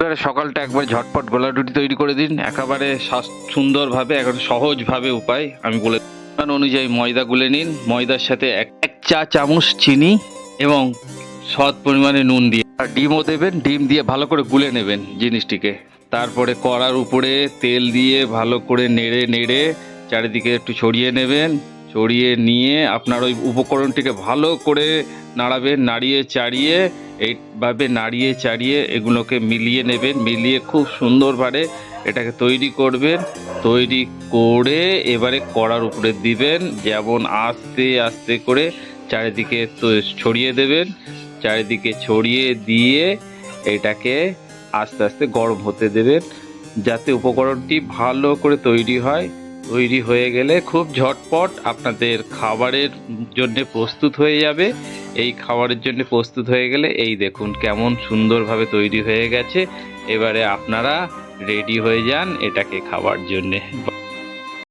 এবারে সকালটা একবার ঝটপট গোলা রুটি তৈরি করে দিন। একেবারে সুন্দরভাবে, একেবারে সহজভাবে উপায় আমি বলে পরিমাণ অনুযায়ী ময়দা গুলে নিন। ময়দার সাথে এক এক চা চামচ চিনি এবং সৎ পরিমাণে নুন দিয়ে আর ডিমও দেবেন। ডিম দিয়ে ভালো করে গুলে নেবেন জিনিসটিকে। তারপরে কড়ার উপরে তেল দিয়ে ভালো করে নেড়ে নেড়ে চারিদিকে একটু ছড়িয়ে নেবেন। ছড়িয়ে নিয়ে আপনার ওই উপকরণটিকে ভালো করে নাড়াবেন নাড়িয়ে চাড়িয়ে, এইভাবে নাড়িয়ে চাড়িয়ে এগুলোকে মিলিয়ে নেবেন, মিলিয়ে খুব সুন্দরভাবে এটাকে তৈরি করবেন, তৈরি করে এবারে কড়ার উপরে দিবেন, যেমন আস্তে আস্তে করে চারিদিকে ছড়িয়ে দেবেন, চারিদিকে ছড়িয়ে দিয়ে এটাকে আস্তে আস্তে গরম হতে দেবেন, যাতে উপকরণটি ভালো করে তৈরি হয়। তৈরি হয়ে গেলে খুব ঝটপট আপনাদের খাবারের জন্য প্রস্তুত হয়ে যাবে। এই খাবারের জন্য প্রস্তুত হয়ে গেলে এই দেখুন কেমন সুন্দরভাবে তৈরি হয়ে গেছে। এবারে আপনারা রেডি হয়ে যান এটাকে খাবার জন্যে।